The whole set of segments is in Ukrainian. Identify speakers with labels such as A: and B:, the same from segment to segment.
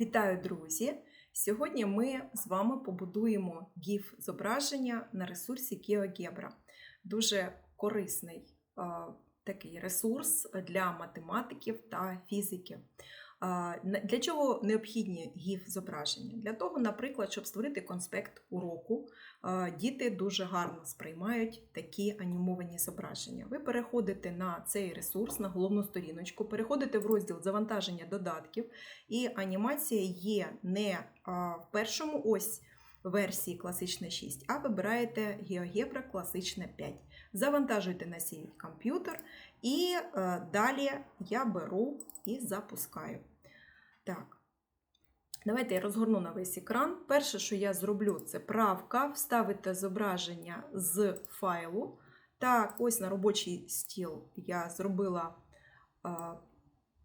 A: Вітаю, друзі! Сьогодні ми з вами побудуємо GIF зображення на ресурсі GeoGebra. Дуже корисний е, такий ресурс для математиків та фізиків. Для чого необхідні GIF зображення? Для того, наприклад, щоб створити конспект уроку, діти дуже гарно сприймають такі анімовані зображення. Ви переходите на цей ресурс, на головну сторіночку, переходите в розділ завантаження додатків, і анімація є не в першому ось версії класичне 6, а вибираєте GeoGebra класичне 5. Завантажуєте на свій комп'ютер, і е, далі я беру і запускаю. Так. Давайте я розгорну на весь екран. Перше, що я зроблю, це правка, вставити зображення з файлу. Так, ось на робочий стіл я зробила,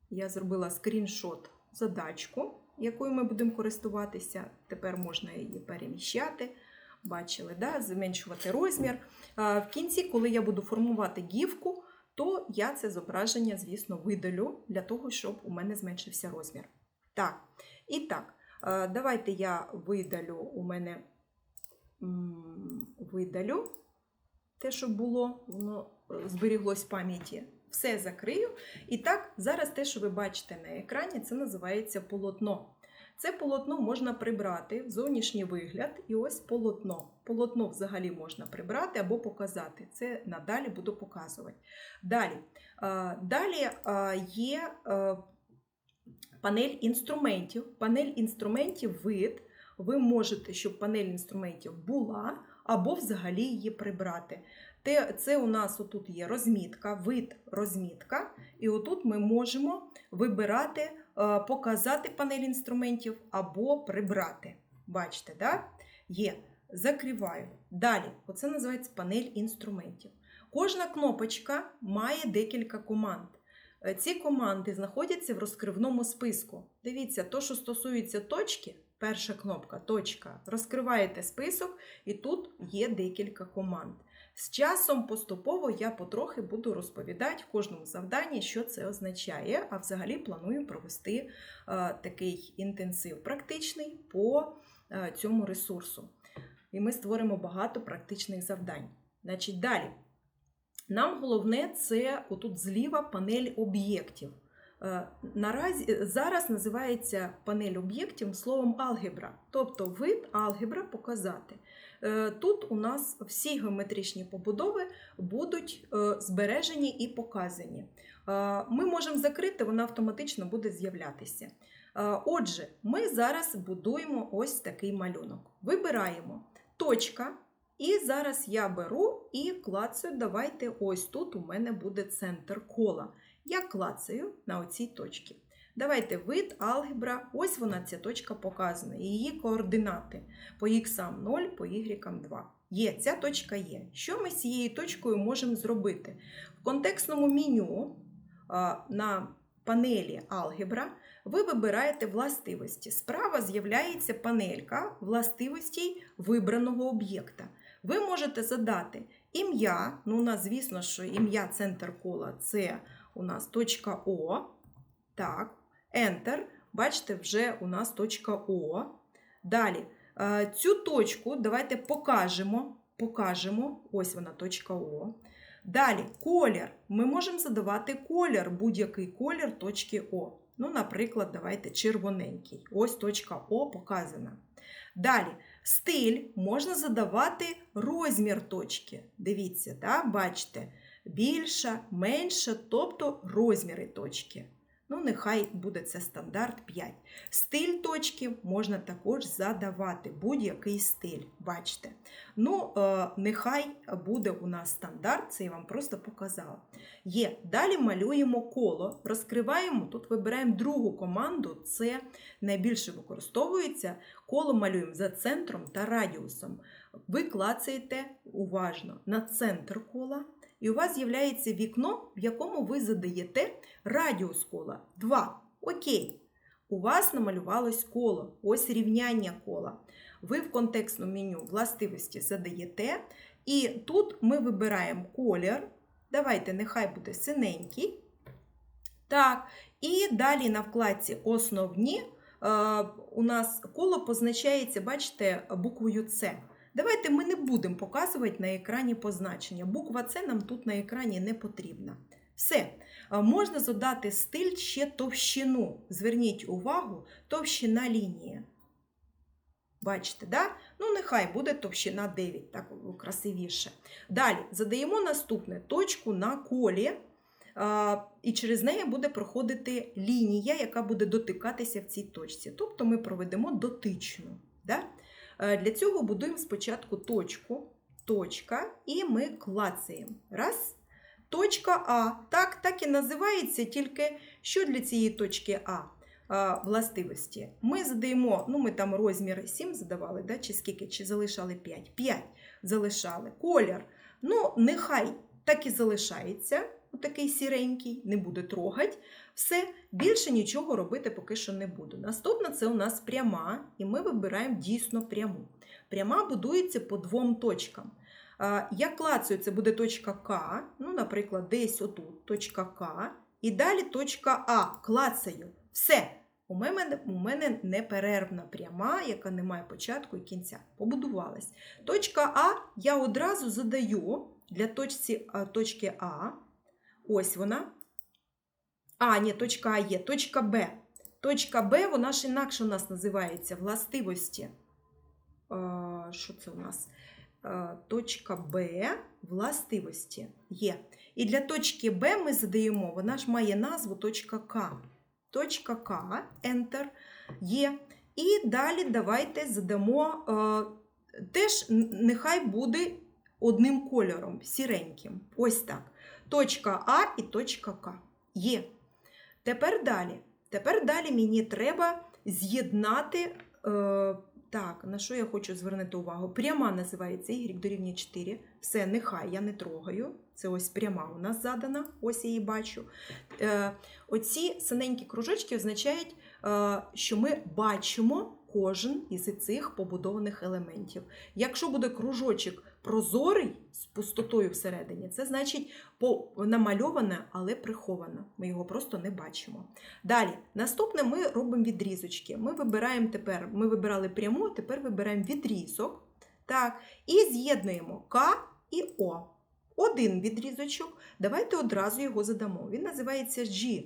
A: я зробила скріншот задачку, якою ми будемо користуватися. Тепер можна її переміщати. Бачили, да? зменшувати розмір. В кінці, коли я буду формувати гівку, то я це зображення, звісно, видалю для того, щоб у мене зменшився розмір. Так, і так, е, давайте я видалю у мене видалю те, що було, воно е, зберіглось в пам'яті. Все закрию. І так, зараз те, що ви бачите на екрані, це називається полотно. Це полотно можна прибрати в зовнішній вигляд, і ось полотно. Полотно взагалі можна прибрати або показати. Це надалі буду показувати. Далі, е, далі є панель інструментів. Панель інструментів вид. Ви можете, щоб панель інструментів була, або взагалі її прибрати. Це у нас отут є розмітка, вид розмітка, і отут ми можемо вибирати, е, показати панель інструментів або прибрати. Бачите, да? є. Закриваю. Далі, оце називається панель інструментів. Кожна кнопочка має декілька команд. Е, Ці команди знаходяться в розкривному списку. Дивіться, то, що стосується точки, перша кнопка точка, розкриваєте список, і тут є декілька команд. З часом поступово я потрохи буду розповідати в кожному завданні, що це означає, а взагалі планую провести е, такий інтенсив практичний по е, цьому ресурсу. І ми створимо багато практичних завдань. Значить, далі. Нам головне це отут зліва панель об'єктів. Е, Наразі зараз називається панель об'єктів словом алгебра, тобто вид алгебра показати. Е, Тут у нас всі геометричні побудови будуть е, збережені і показані. Е, Ми можемо закрити, вона автоматично буде з'являтися. Е, Отже, ми зараз будуємо ось такий малюнок. Вибираємо точка. І зараз я беру і клацаю. Давайте ось тут у мене буде центр кола. Я клацаю на оцій точці. Давайте вид, алгебра, ось вона ця точка показана. Її координати по х 0, по y 2. Є, ця точка є. Що ми з цією точкою можемо зробити? В контекстному меню на панелі алгебра ви вибираєте властивості. Справа з'являється панелька властивостей вибраного об'єкта. Ви можете задати ім'я. Ну, у нас, звісно, що ім'я центр кола це у нас точка О. Так, Enter. Бачите, вже у нас точка О. Далі, е, цю точку давайте покажемо. Покажемо. Ось вона точка О. Далі, колір. Ми можемо задавати колір, будь-який колір точки О. Ну, наприклад, давайте червоненький. Ось точка О показана. Далі, стиль можна задавати розмір точки. Дивіться, да? бачите, більша, менша, тобто розміри точки. Ну, нехай буде це стандарт 5. Стиль точки можна також задавати, будь-який стиль, бачите. Ну, е, нехай буде у нас стандарт, це я вам просто показала. Є. Далі малюємо коло, розкриваємо, тут вибираємо другу команду, це найбільше використовується. Коло малюємо за центром та радіусом. Ви клацаєте уважно на центр кола, і у вас з'являється вікно, в якому ви задаєте радіус кола 2. Окей. У вас намалювалось коло, ось рівняння кола. Ви в контекстному меню властивості задаєте, і тут ми вибираємо колір. Давайте, нехай буде синенький. Так, і далі на вкладці Основні е, у нас коло позначається, бачите, буквою С. Давайте ми не будемо показувати на екрані позначення. Буква С нам тут на екрані не потрібна. Все. Е, Можна задати стиль ще товщину. Зверніть увагу, товщина лінії. Бачите, да? Ну, нехай буде товщина 9, так красивіше. Далі задаємо наступне точку на колі, і через неї буде проходити лінія, яка буде дотикатися в цій точці. Тобто ми проведемо дотичну. Да? Е, Для цього будуємо спочатку точку, точка, і ми клацаємо. Раз. Точка А. Так, так і називається, тільки що для цієї точки А? а, властивості. Ми задаємо, ну ми там розмір 7 задавали, да, чи скільки, чи залишали 5? 5 залишали. Колір. Ну, нехай так і залишається, такий сіренький, не буде трогати. Все, більше нічого робити поки що не буду. Наступна це у нас пряма, і ми вибираємо дійсно пряму. Пряма будується по двом точкам. Я клацаю, це буде точка К, ну, наприклад, десь отут точка К, і далі точка А. Клацаю. Все. У мене, у мене неперервна пряма, яка не має початку і кінця. Побудувалась. Точка А я одразу задаю для точці, точки А. Ось вона. А, ні, точка А є, точка Б. Точка Б, вона ж інакше у нас називається властивості. Що це у нас? Точка Б властивості є. І для точки Б ми задаємо, вона ж має назву точка К. Точка К, Enter, є. І далі давайте задамо, теж нехай буде одним кольором, сіреньким. Ось так. Точка А і точка К. Є. Тепер далі. Тепер далі мені треба з'єднати. Е, так, на що я хочу звернути увагу? Пряма називається Y дорівнює 4. Все, нехай я не трогаю. Це ось пряма у нас задана, ось я її бачу. Е, оці синенькі кружочки означають, е, що ми бачимо кожен із цих побудованих елементів. Якщо буде кружочок прозорий з пустотою всередині, це значить намальоване, але приховане. Ми його просто не бачимо. Далі, наступне ми робимо відрізочки. Ми вибираємо тепер, ми вибирали пряму, тепер вибираємо відрізок. Так, і з'єднуємо К і О. Один відрізочок. Давайте одразу його задамо. Він називається G.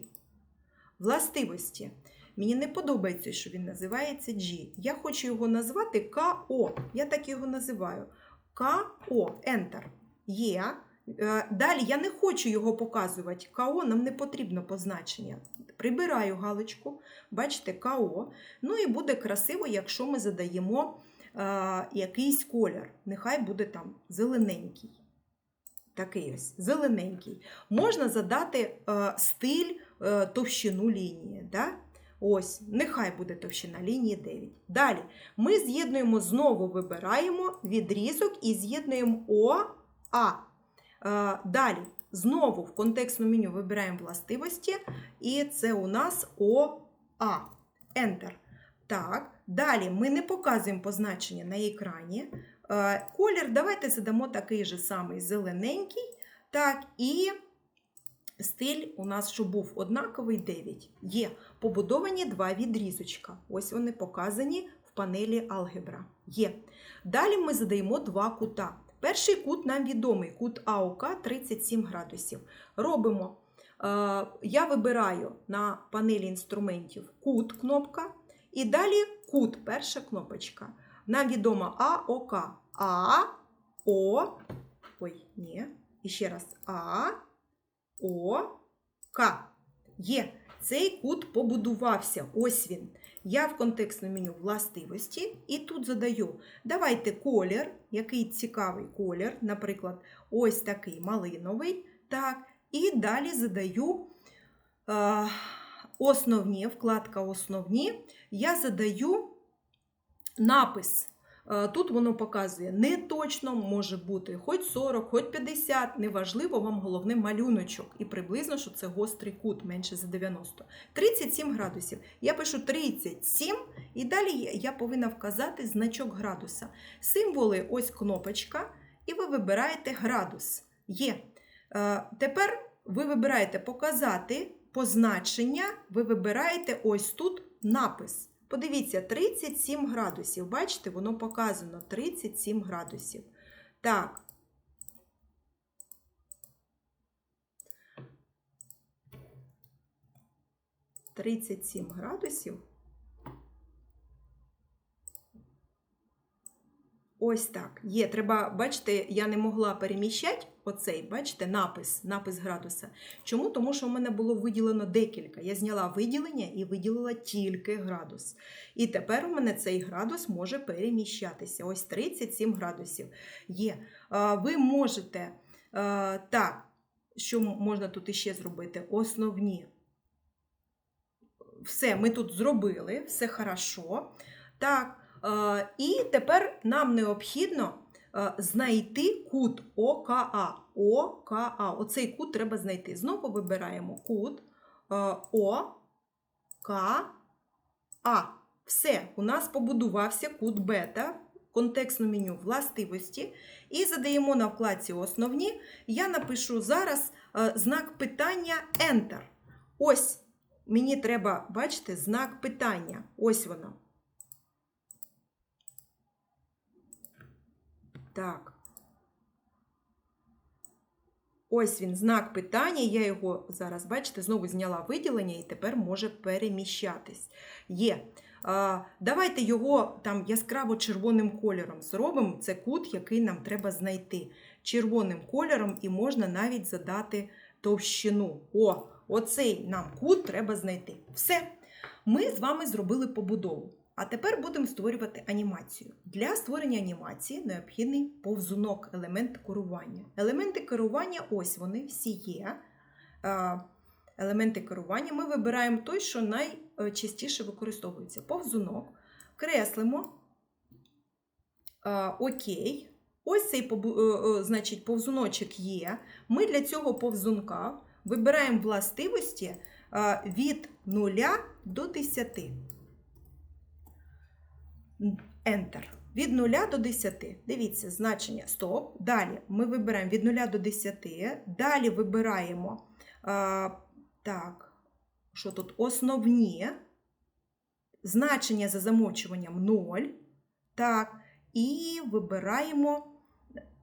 A: Властивості. Мені не подобається, що він називається G. Я хочу його назвати КО. Я так його називаю. КО. Enter. Є. Е, Далі я не хочу його показувати. КО нам не потрібно позначення. Прибираю галочку, бачите, КО. Ну і буде красиво, якщо ми задаємо е, якийсь колір. Нехай буде там зелененький. Такий ось зелененький. Можна задати е, стиль е, товщину лінії. Да? Ось, нехай буде товщина лінії 9. Далі ми з'єднуємо, знову вибираємо відрізок і з'єднуємо ОА. Е, Далі, знову в контекстному меню вибираємо властивості, і це у нас ОА. Enter. Так, далі ми не показуємо позначення на екрані. Е, Колір давайте задамо такий же самий зелененький. Так, і стиль у нас, що був однаковий 9. Є побудовані два відрізочка. Ось вони показані в панелі алгебра. Є. Далі ми задаємо два кута. Перший кут нам відомий, кут АОК 37 градусів. Робимо. е, Я вибираю на панелі інструментів кут кнопка. І далі кут, перша кнопочка. Нам відомо АОК. А, О, ой, ні, і ще раз А, О, К. Є. Цей кут побудувався. Ось він. Я в контекстному меню властивості і тут задаю. Давайте колір, який цікавий колір, наприклад, ось такий малиновий. Так, і далі задаю е, основні, вкладка основні. Я задаю напис. Е, Тут воно показує не точно, може бути хоч 40, хоч 50, неважливо, вам головне малюночок. І приблизно, що це гострий кут, менше за 90. 37 градусів. Я пишу 37, і далі я- повинна вказати значок градуса. Символи ось кнопочка, і ви вибираєте градус. Є. Е, Тепер ви вибираєте показати позначення, ви вибираєте ось тут напис. Подивіться, 37 градусів. Бачите, воно показано 37 градусів. Так. Тридцять сім градусів. Ось так. Є. Треба, бачите, я не могла переміщати оцей, бачите, напис, напис градуса. Чому? Тому що в мене було виділено декілька. Я зняла виділення і виділила тільки градус. І тепер у мене цей градус може переміщатися. Ось 37 градусів є. Ви можете так, що можна тут іще зробити? Основні. Все, ми тут зробили, все хорошо. Так. Е, І тепер нам необхідно е, знайти кут ОКА. ОКА. Оцей кут треба знайти. Знову вибираємо кут е, ОКА. Все, у нас побудувався кут бета. Контекстне меню властивості. І задаємо на вкладці Основні. Я напишу зараз знак питання Enter. Ось мені треба, бачите, знак питання. Ось воно. Так. Ось він, знак питання. Я його зараз, бачите, знову зняла виділення і тепер може переміщатись. Є. Давайте його там яскраво червоним кольором зробимо. Це кут, який нам треба знайти. Червоним кольором і можна навіть задати товщину. О, оцей нам кут треба знайти. Все. Ми з вами зробили побудову. А тепер будемо створювати анімацію. Для створення анімації необхідний повзунок, елемент керування. Елементи керування, ось вони всі є. Елементи керування ми вибираємо той, що найчастіше використовується. Повзунок. Креслимо. Окей. Ось цей значить, повзуночок є. Ми для цього повзунка вибираємо властивості від 0 до 10. Enter. Від 0 до 10. Дивіться, значення стоп. Далі ми вибираємо від 0 до 10. Далі вибираємо а, так, що тут основні значення за замовчуванням 0. Так, і вибираємо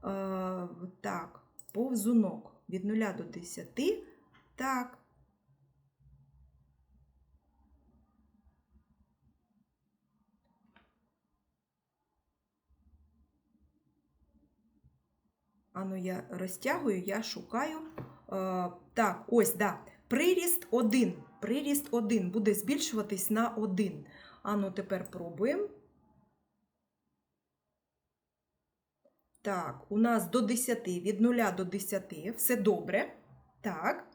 A: а, так, повзунок від 0 до 10. Так. Ану, я розтягую, я шукаю. Е, так, ось, да. Приріст 1. Приріст 1 буде збільшуватись на 1. Ану, тепер пробуємо. Так, у нас до 10, від 0 до 10, все добре. Так.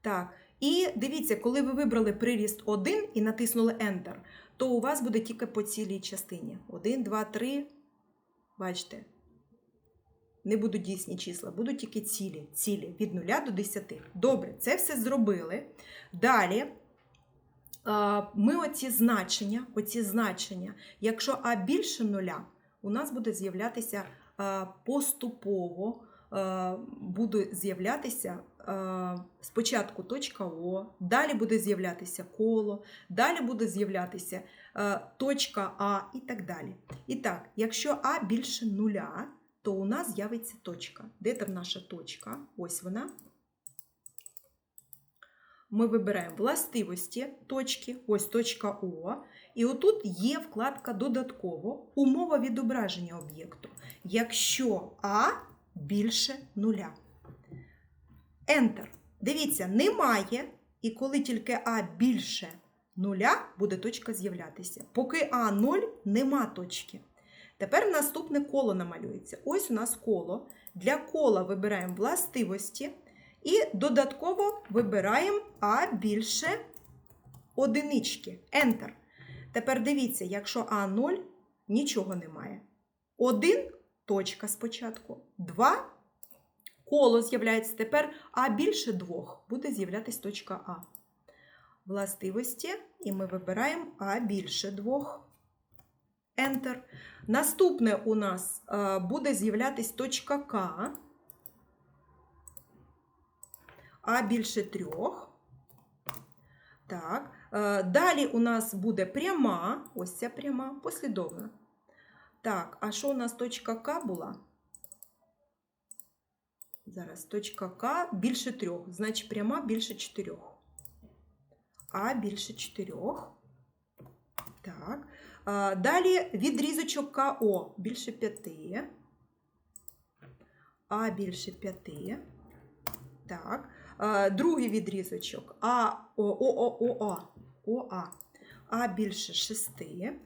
A: Так. І дивіться, коли ви вибрали приріст 1 і натиснули Enter, то у вас буде тільки по цілій частині. 1, 2, 3. Бачите? Не будуть дійсні числа, будуть тільки цілі, цілі від 0 до 10. Добре, це все зробили. Далі ми оці значення, оці значення, якщо А більше нуля, у нас буде з'являтися поступово, буде з'являтися спочатку точка О, далі буде з'являтися коло, далі буде з'являтися точка А і так далі. І так, якщо А більше нуля, то у нас з'явиться точка. Де там наша точка? Ось вона. Ми вибираємо властивості точки, ось точка О. І отут є вкладка Додатково умова відображення об'єкту. Якщо А більше нуля. Enter. Дивіться, немає. І коли тільки А більше нуля, буде точка з'являтися. Поки А 0, нема точки. Тепер наступне коло намалюється. Ось у нас коло. Для кола вибираємо властивості і додатково вибираємо А більше одинички. Enter. Тепер дивіться, якщо А0, нічого немає. 1 точка спочатку. 2 коло з'являється. Тепер А більше 2 буде з'являтися точка А. Властивості, і ми вибираємо А більше 2. Enter. Наступне у нас е, буде з'являтись точка К, А більше трьох. Так, Е, Далі у нас буде пряма, ось ця пряма, послідовна. Так, а що у нас точка К була? Зараз точка К більше трьох, значить пряма більше чотирьох. А більше чотирьох. Так. Далі відрізочок КО більше п'яти. А більше п'яти. Так. Другий відрізочок А О, О, О, О, О, ОА. А більше шести.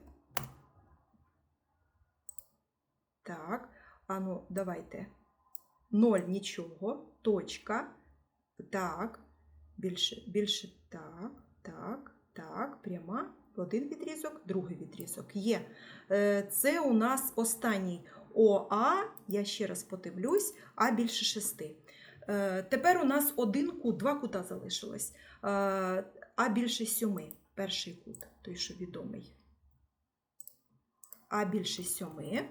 A: Так. А ну, давайте. Ноль нічого. Точка. Так. Більше, більше так, так, так. Пряма. Один відрізок, другий відрізок. Є. Е, Це у нас останній ОА. Я ще раз подивлюсь, А більше шести. Е, Тепер у нас один кут, два кута залишилось. Е, А більше сьоми. Перший кут, той, що відомий. А більше сьоми.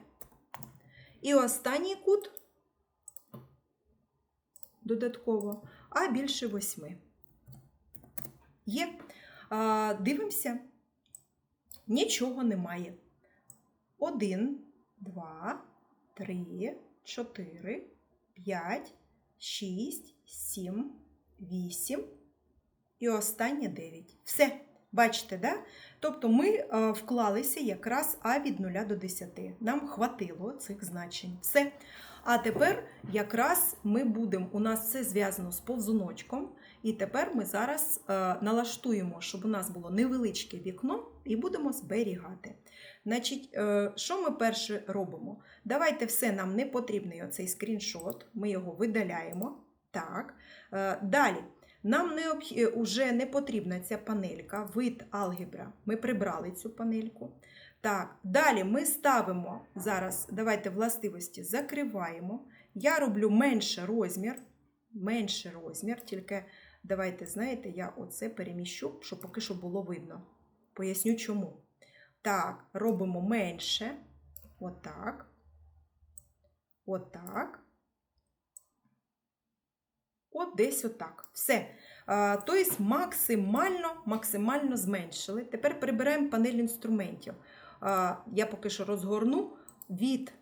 A: І останній кут додатково, а більше восьми. Є. Дивимося. Нічого немає. Один, два, три, чотири, п'ять, шість, сім, вісім і останнє дев'ять. Все. Бачите, да? Тобто ми е, вклалися якраз А від 0 до 10. Нам хватило цих значень. Все. А тепер якраз ми будемо, у нас все зв'язано з повзуночком. І тепер ми зараз е, налаштуємо, щоб у нас було невеличке вікно, і будемо зберігати. Значить, е, що ми перше робимо? Давайте все, нам не потрібний оцей скріншот, ми його видаляємо. Так. Е, далі. Нам не уже не потрібна ця панелька, вид алгебра. Ми прибрали цю панельку. Так, далі ми ставимо зараз, давайте властивості закриваємо. Я роблю менше розмір, менше розмір, тільки давайте, знаєте, я оце переміщу, щоб поки що було видно. Поясню чому. Так, робимо менше. Отак. Отак. От десь отак. Все. Тобто максимально, максимально зменшили. Тепер прибираємо панель інструментів. Я поки що розгорну від,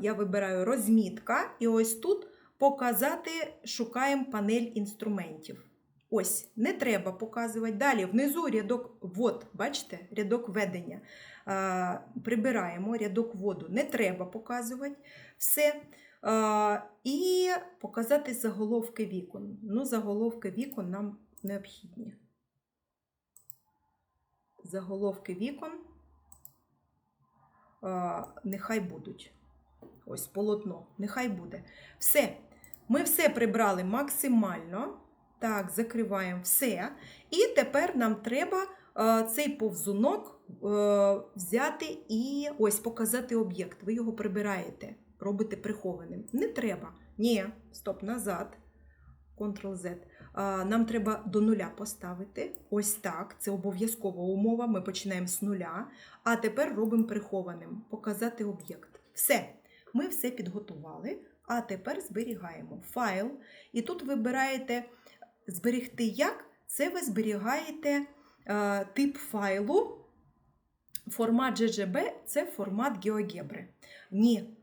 A: я вибираю розмітка, і ось тут показати, шукаємо панель інструментів. Ось, не треба показувати. Далі внизу рядок ввод, бачите, рядок ведення. А, Прибираємо рядок вводу, не треба показувати. Все. А, І показати заголовки вікон. Ну, заголовки вікон нам необхідні. Заголовки вікон а, нехай будуть. Ось полотно, нехай буде. Все. Ми все прибрали максимально. Так, закриваємо все. І тепер нам треба а, цей повзунок а, взяти і ось показати об'єкт. Ви його прибираєте робите прихованим. Не треба. Ні, стоп, назад. Ctrl-Z. Нам треба до нуля поставити. Ось так. Це обов'язкова умова. Ми починаємо з нуля. А тепер робимо прихованим. Показати об'єкт. Все. Ми все підготували. А тепер зберігаємо файл. І тут вибираєте зберегти як. Це ви зберігаєте е, тип файлу. Формат GGB це формат GeoGebra. Ні,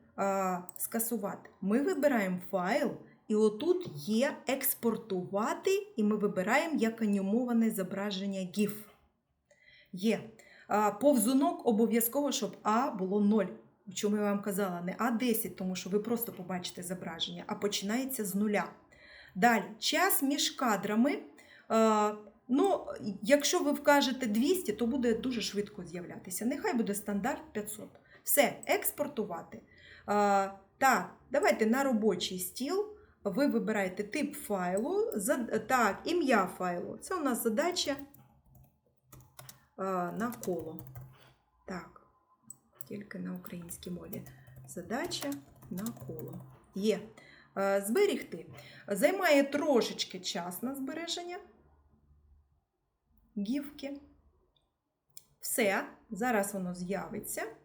A: скасувати. Ми вибираємо файл, і отут є експортувати, і ми вибираємо як анімоване зображення GIF. Є. Повзунок обов'язково, щоб А було 0. Чому я вам казала, не А10, тому що ви просто побачите зображення, а починається з нуля. Далі, час між кадрами. Ну, Якщо ви вкажете 200, то буде дуже швидко з'являтися. Нехай буде стандарт 500. Все, експортувати. А, Так, давайте на робочий стіл. Ви вибираєте тип файлу, так, ім'я файлу. Це у нас задача навколо. Так, тільки на українській мові. Задача навколо. Є. Зберігти. Займає трошечки час на збереження. Гівки. Все, зараз воно з'явиться.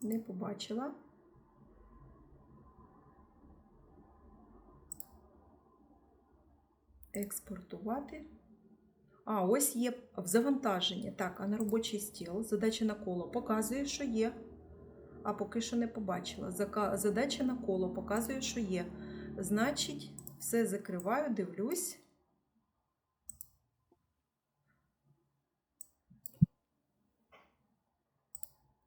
A: Не побачила. Експортувати. А, ось є в завантаженні. Так, а на робочий стіл задача на коло показує, що є. А поки що не побачила. Задача на коло показує, що є. Значить, все закриваю, дивлюсь.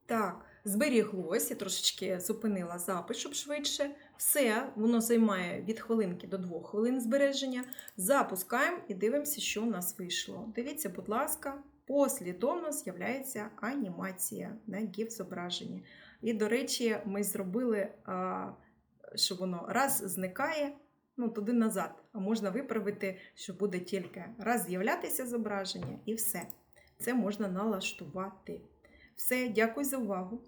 A: Так, зберіглось, я трошечки зупинила запис, щоб швидше. Все, воно займає від хвилинки до двох хвилин збереження. Запускаємо і дивимося, що у нас вийшло. Дивіться, будь ласка, послідовно з'являється анімація на GIF зображенні. І, до речі, ми зробили, що воно раз зникає, ну, туди назад. А можна виправити, що буде тільки раз з'являтися зображення і все. Це можна налаштувати. Все, дякую за увагу.